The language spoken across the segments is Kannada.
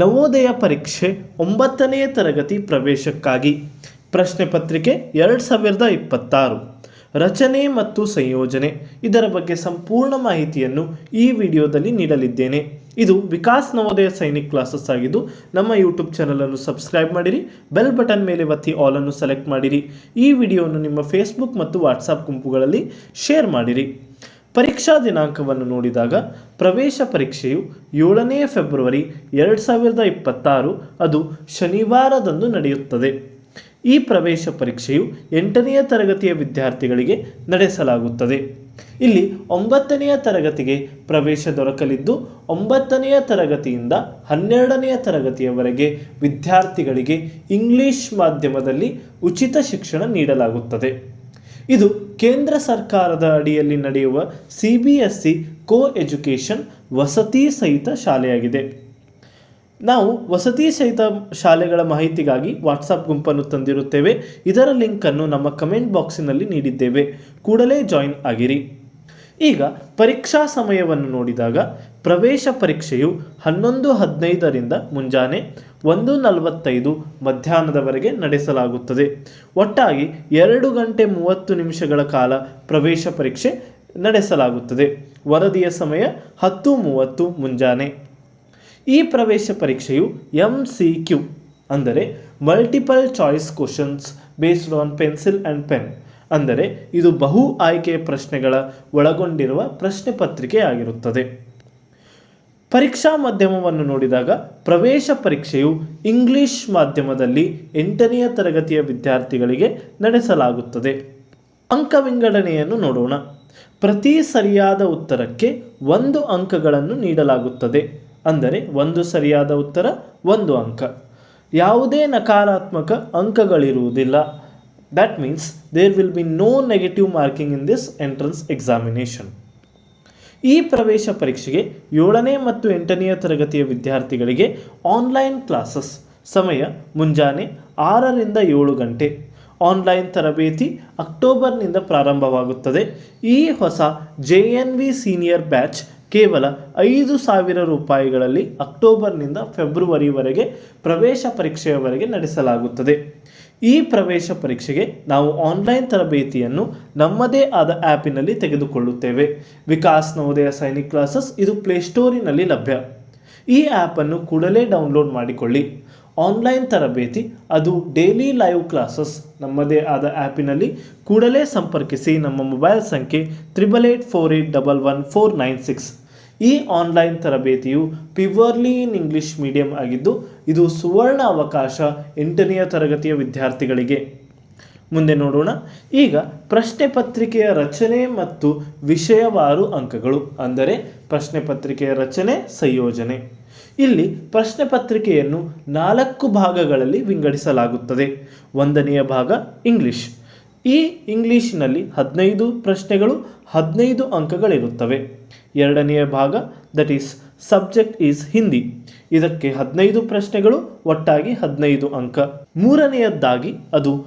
ನವೋದಯ ಪರೀಕ್ಷೆ ಒಂಬತ್ತನೆಯ ತರಗತಿ ಪ್ರವೇಶಕ್ಕಾಗಿ. ಪ್ರಶ್ನೆ ಪತ್ರಿಕೆ ಎರಡು ಸಾವಿರದ ಇಪ್ಪತ್ತಾರು. ರಚನೆ ಮತ್ತು ಸಂಯೋಜನೆ. ಇದರ ಬಗ್ಗೆ ಸಂಪೂರ್ಣ ಮಾಹಿತಿಯನ್ನು ಈ ವಿಡಿಯೋದಲ್ಲಿ ನೀಡಲಿದ್ದೇನೆ. ಇದು ವಿಕಾಸ್ ನವೋದಯ ಸೈನಿಕ್ ಕ್ಲಾಸಸ್ ಆಗಿದ್ದು, ನಮ್ಮ ಯೂಟ್ಯೂಬ್ ಚಾನಲನ್ನು ಸಬ್ಸ್ಕ್ರೈಬ್ ಮಾಡಿರಿ, ಬೆಲ್ ಬಟನ್ ಮೇಲೆ ಒತ್ತಿ ಆಲನ್ನು ಸೆಲೆಕ್ಟ್ ಮಾಡಿರಿ. ಈ ವಿಡಿಯೋವನ್ನು ನಿಮ್ಮ ಫೇಸ್ಬುಕ್ ಮತ್ತು ವಾಟ್ಸಪ್ ಗುಂಪುಗಳಲ್ಲಿ ಶೇರ್ ಮಾಡಿರಿ. ಪರೀಕ್ಷಾ ದಿನಾಂಕವನ್ನು ನೋಡಿದಾಗ ಪ್ರವೇಶ ಪರೀಕ್ಷೆಯು ಏಳನೇ ಫೆಬ್ರವರಿ ಎರಡು ಸಾವಿರದ ಇಪ್ಪತ್ತಾರು ಅದು ಶನಿವಾರದಂದು ನಡೆಯುತ್ತದೆ. ಈ ಪ್ರವೇಶ ಪರೀಕ್ಷೆಯು ಎಂಟನೆಯ ತರಗತಿಯ ವಿದ್ಯಾರ್ಥಿಗಳಿಗೆ ನಡೆಸಲಾಗುತ್ತದೆ. ಇಲ್ಲಿ ಒಂಬತ್ತನೆಯ ತರಗತಿಗೆ ಪ್ರವೇಶ ದೊರಕಲಿದ್ದು, ಒಂಬತ್ತನೆಯ ತರಗತಿಯಿಂದ ಹನ್ನೆರಡನೆಯ ತರಗತಿಯವರೆಗೆ ವಿದ್ಯಾರ್ಥಿಗಳಿಗೆ ಇಂಗ್ಲಿಷ್ ಮಾಧ್ಯಮದಲ್ಲಿ ಉಚಿತ ಶಿಕ್ಷಣ ನೀಡಲಾಗುತ್ತದೆ. ಇದು ಕೇಂದ್ರ ಸರ್ಕಾರದ ಅಡಿಯಲ್ಲಿ ನಡೆಯುವ C B S C co education ವಸತಿ ಸಹಿತ ಶಾಲೆಯಾಗಿದೆ. ನಾವು ವಸತಿ ಸಹಿತ ಶಾಲೆಗಳ ಮಾಹಿತಿಗಾಗಿ ವಾಟ್ಸಪ್ ಗುಂಪನ್ನು ತಂದಿರುತ್ತೇವೆ. ಇದರ ಲಿಂಕನ್ನು ನಮ್ಮ ಕಮೆಂಟ್ ಬಾಕ್ಸಿನಲ್ಲಿ ನೀಡಿದ್ದೇವೆ. ಕೂಡಲೇ ಜಾಯಿನ್ ಆಗಿರಿ. ಈಗ ಪರೀಕ್ಷಾ ಸಮಯವನ್ನು ನೋಡಿದಾಗ ಪ್ರವೇಶ ಪರೀಕ್ಷೆಯು ಹನ್ನೊಂದು ಹದಿನೈದರಿಂದ ಮುಂಜಾನೆ ಒಂದು ನಲವತ್ತೈದು ಮಧ್ಯಾಹ್ನದವರೆಗೆ ನಡೆಸಲಾಗುತ್ತದೆ. ಒಟ್ಟಾಗಿ ಎರಡು ಗಂಟೆ ಮೂವತ್ತು ನಿಮಿಷಗಳ ಕಾಲ ಪ್ರವೇಶ ಪರೀಕ್ಷೆ ನಡೆಸಲಾಗುತ್ತದೆ. ವರದಿಯ ಸಮಯ ಹತ್ತು ಮೂವತ್ತು ಮುಂಜಾನೆ. ಈ ಪ್ರವೇಶ ಪರೀಕ್ಷೆಯು ಎಂ ಸಿ ಕ್ಯೂ ಅಂದರೆ multiple choice questions based on pencil and pen ಅಂದರೆ ಇದು ಬಹು ಆಯ್ಕೆಯ ಪ್ರಶ್ನೆಗಳ ಒಳಗೊಂಡಿರುವ ಪ್ರಶ್ನೆ ಪತ್ರಿಕೆ ಆಗಿರುತ್ತದೆ. ಪರೀಕ್ಷಾ ಮಾಧ್ಯಮವನ್ನು ನೋಡಿದಾಗ ಪ್ರವೇಶ ಪರೀಕ್ಷೆಯು ಇಂಗ್ಲಿಷ್ ಮಾಧ್ಯಮದಲ್ಲಿ ಎಂಟನೆಯ ತರಗತಿಯ ವಿದ್ಯಾರ್ಥಿಗಳಿಗೆ ನಡೆಸಲಾಗುತ್ತದೆ. ಅಂಕ ವಿಂಗಡಣೆಯನ್ನು ನೋಡೋಣ. ಪ್ರತಿ ಸರಿಯಾದ ಉತ್ತರಕ್ಕೆ ಒಂದು ಅಂಕಗಳನ್ನು ನೀಡಲಾಗುತ್ತದೆ. ಅಂದರೆ ಒಂದು ಸರಿಯಾದ ಉತ್ತರ, ಒಂದು ಅಂಕ. ಯಾವುದೇ ನಕಾರಾತ್ಮಕ ಅಂಕಗಳಿರುವುದಿಲ್ಲ. That means there will be no negative marking in this entrance examination ಈ ಪ್ರವೇಶ ಪರೀಕ್ಷೆಗೆ ಏಳನೇ ಮತ್ತು ಎಂಟನೆಯ ತರಗತಿಯ ವಿದ್ಯಾರ್ಥಿಗಳಿಗೆ ಆನ್ಲೈನ್ ಕ್ಲಾಸಸ್ ಸಮಯ ಮುಂಜಾನೆ ಆರರಿಂದ ಏಳು ಗಂಟೆ. ಆನ್ಲೈನ್ ತರಬೇತಿ ಅಕ್ಟೋಬರ್ನಿಂದ ಪ್ರಾರಂಭವಾಗುತ್ತದೆ. ಈ ಹೊಸ J N V senior batch ಕೇವಲ ಐದು ಸಾವಿರ ರೂಪಾಯಿಗಳಲ್ಲಿ ಅಕ್ಟೋಬರ್ನಿಂದ ಫೆಬ್ರವರಿವರೆಗೆ ಪ್ರವೇಶ ಪರೀಕ್ಷೆಯವರೆಗೆ ನಡೆಸಲಾಗುತ್ತದೆ. ಈ ಪ್ರವೇಶ ಪರೀಕ್ಷೆಗೆ ನಾವು ಆನ್ಲೈನ್ ತರಬೇತಿಯನ್ನು ನಮ್ಮದೇ ಆದ ಆ್ಯಪಿನಲ್ಲಿ ತೆಗೆದುಕೊಳ್ಳುತ್ತೇವೆ. ವಿಕಾಸ್ ನವೋದಯ ಸೈನಿಕ್ ಕ್ಲಾಸಸ್ ಇದು ಪ್ಲೇಸ್ಟೋರಿನಲ್ಲಿ ಲಭ್ಯ. ಈ ಆ್ಯಪನ್ನು ಕೂಡಲೇ ಡೌನ್ಲೋಡ್ ಮಾಡಿಕೊಳ್ಳಿ. ಆನ್ಲೈನ್ ತರಬೇತಿ ಅದು ಡೈಲಿ ಲೈವ್ ಕ್ಲಾಸಸ್. ನಮ್ಮದೇ ಆದ ಆ್ಯಪಿನಲ್ಲಿ ಕೂಡಲೇ ಸಂಪರ್ಕಿಸಿ ನಮ್ಮ ಮೊಬೈಲ್ ಸಂಖ್ಯೆ triple eight four eight double one four nine six. ಈ ಆನ್ಲೈನ್ ತರಬೇತಿಯು ಪಿವರ್ಲಿ ಇನ್ ಇಂಗ್ಲಿಷ್ ಮೀಡಿಯಂ ಆಗಿದ್ದು, ಇದು ಸುವರ್ಣ ಅವಕಾಶ ಎಂಟನೆಯ ತರಗತಿಯ ವಿದ್ಯಾರ್ಥಿಗಳಿಗೆ. ಮುಂದೆ ನೋಡೋಣ. ಈಗ ಪ್ರಶ್ನೆ ಪತ್ರಿಕೆಯ ರಚನೆ ಮತ್ತು ವಿಷಯವಾರು ಅಂಕಗಳು, ಅಂದರೆ ಪ್ರಶ್ನೆ ಪತ್ರಿಕೆಯ ರಚನೆ, ಸಂಯೋಜನೆ. ಇಲ್ಲಿ ಪ್ರಶ್ನೆ ಪತ್ರಿಕೆಯನ್ನು ನಾಲ್ಕು ಭಾಗಗಳಲ್ಲಿ ವಿಂಗಡಿಸಲಾಗುತ್ತದೆ. ಒಂದನೆಯ ಭಾಗ ಇಂಗ್ಲಿಷ್ ಈ ಇಂಗ್ಲಿಷ್ನಲ್ಲಿ ಹದಿನೈದು ಪ್ರಶ್ನೆಗಳು, ಹದಿನೈದು ಅಂಕಗಳಿರುತ್ತವೆ. ಎರಡನೆಯ ಭಾಗ that is subject is Hindi ಇದಕ್ಕೆ ಹದಿನೈದು ಪ್ರಶ್ನೆಗಳು, ಒಟ್ಟಾಗಿ ಹದಿನೈದು ಅಂಕ. ಮೂರನೆಯದ್ದಾಗಿ ಅದು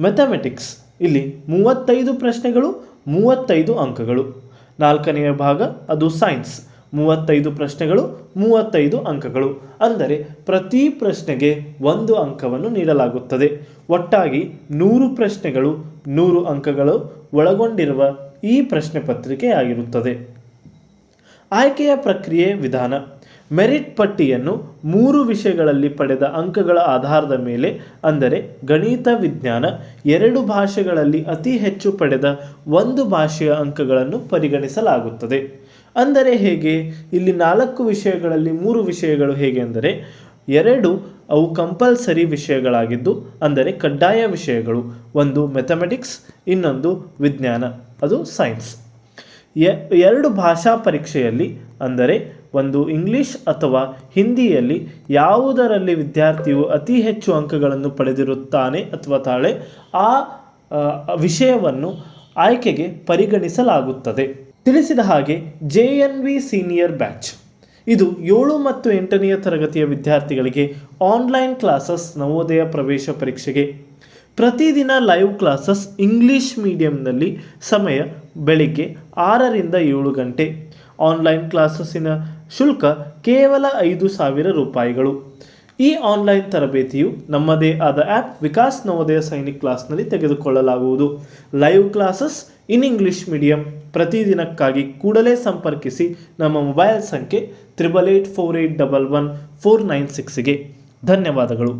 ಮೆಥಮೆಟಿಕ್ಸ್ ಇಲ್ಲಿ ಮೂವತ್ತೈದು ಪ್ರಶ್ನೆಗಳು, ಮೂವತ್ತೈದು ಅಂಕಗಳು. ನಾಲ್ಕನೆಯ ಭಾಗ, ಅದು ಸೈನ್ಸ್ ಮೂವತ್ತೈದು ಪ್ರಶ್ನೆಗಳು, ಮೂವತ್ತೈದು ಅಂಕಗಳು. ಅಂದರೆ ಪ್ರತಿ ಪ್ರಶ್ನೆಗೆ ಒಂದು ಅಂಕವನ್ನು ನೀಡಲಾಗುತ್ತದೆ. ಒಟ್ಟಾಗಿ ನೂರು ಪ್ರಶ್ನೆಗಳು, ನೂರು ಅಂಕಗಳು ಒಳಗೊಂಡಿರುವ ಈ ಪ್ರಶ್ನೆ ಪತ್ರಿಕೆ ಆಗಿರುತ್ತದೆ. ಆಯ್ಕೆಯ ಪ್ರಕ್ರಿಯೆ ವಿಧಾನ. ಮೆರಿಟ್ ಪಟ್ಟಿಯನ್ನು ಮೂರು ವಿಷಯಗಳಲ್ಲಿ ಪಡೆದ ಅಂಕಗಳ ಆಧಾರದ ಮೇಲೆ, ಅಂದರೆ ಗಣಿತ, ವಿಜ್ಞಾನ, ಎರಡು ಭಾಷೆಗಳಲ್ಲಿ ಅತಿ ಹೆಚ್ಚು ಪಡೆದ ಒಂದು ಭಾಷೆಯ ಅಂಕಗಳನ್ನು ಪರಿಗಣಿಸಲಾಗುತ್ತದೆ. ಅಂದರೆ ಹೇಗೆ? ಇಲ್ಲಿ ನಾಲ್ಕು ವಿಷಯಗಳಲ್ಲಿ ಮೂರು ವಿಷಯಗಳು ಹೇಗೆ ಅಂದರೆ, ಎರಡು ಅವು ಕಂಪಲ್ಸರಿ ವಿಷಯಗಳಾಗಿದ್ದು, ಅಂದರೆ ಕಡ್ಡಾಯ ವಿಷಯಗಳು, ಒಂದು ಮೆಥಮೆಟಿಕ್ಸ್ ಇನ್ನೊಂದು ವಿಜ್ಞಾನ, ಅದು ಸೈನ್ಸ್. ಎರಡು ಭಾಷಾ ಪರೀಕ್ಷೆಯಲ್ಲಿ, ಅಂದರೆ ಒಂದು ಇಂಗ್ಲಿಷ್ ಅಥವಾ ಹಿಂದಿಯಲ್ಲಿ, ಯಾವುದರಲ್ಲಿ ವಿದ್ಯಾರ್ಥಿಯು ಅತಿ ಹೆಚ್ಚು ಅಂಕಗಳನ್ನು ಪಡೆದಿರುತ್ತಾನೆ ಅಥವಾ ತಾಳೆ ಆ, ವಿಷಯವನ್ನು ಆಯ್ಕೆಗೆ ಪರಿಗಣಿಸಲಾಗುತ್ತದೆ. ತಿಳಿಸಿದ ಹಾಗೆ, J N V senior batch. ಇದು ಏಳು ಮತ್ತು ಎಂಟನೆಯ ತರಗತಿಯ ವಿದ್ಯಾರ್ಥಿಗಳಿಗೆ ಆನ್ಲೈನ್ ಕ್ಲಾಸಸ್ ನವೋದಯ ಪ್ರವೇಶ ಪರೀಕ್ಷೆಗೆ ಪ್ರತಿದಿನ ಲೈವ್ ಕ್ಲಾಸಸ್ ಇಂಗ್ಲಿಷ್ ಮೀಡಿಯಂನಲ್ಲಿ ಸಮಯ ಬೆಳಿಗ್ಗೆ ಆರರಿಂದ ಏಳು ಗಂಟೆ. ಆನ್ಲೈನ್ ಕ್ಲಾಸಸ್ಸಿನ ಶುಲ್ಕ ಕೇವಲ ಐದು ಸಾವಿರ ರೂಪಾಯಿಗಳು. ಈ ಆನ್ಲೈನ್ ತರಬೇತಿಯು ನಮ್ಮದೇ ಆದ ಆ್ಯಪ್ ವಿಕಾಸ್ ನವೋದಯ ಸೈನಿಕ್ ಕ್ಲಾಸ್ನಲ್ಲಿ ತೆಗೆದುಕೊಳ್ಳಲಾಗುವುದು. Live classes in English medium ಪ್ರತಿದಿನಕ್ಕಾಗಿ ಕೂಡಲೇ ಸಂಪರ್ಕಿಸಿ ನಮ್ಮ ಮೊಬೈಲ್ ಸಂಖ್ಯೆ triple eight four eight double one four nine ಸಿಕ್ಸ್ಗೆ ಧನ್ಯವಾದಗಳು.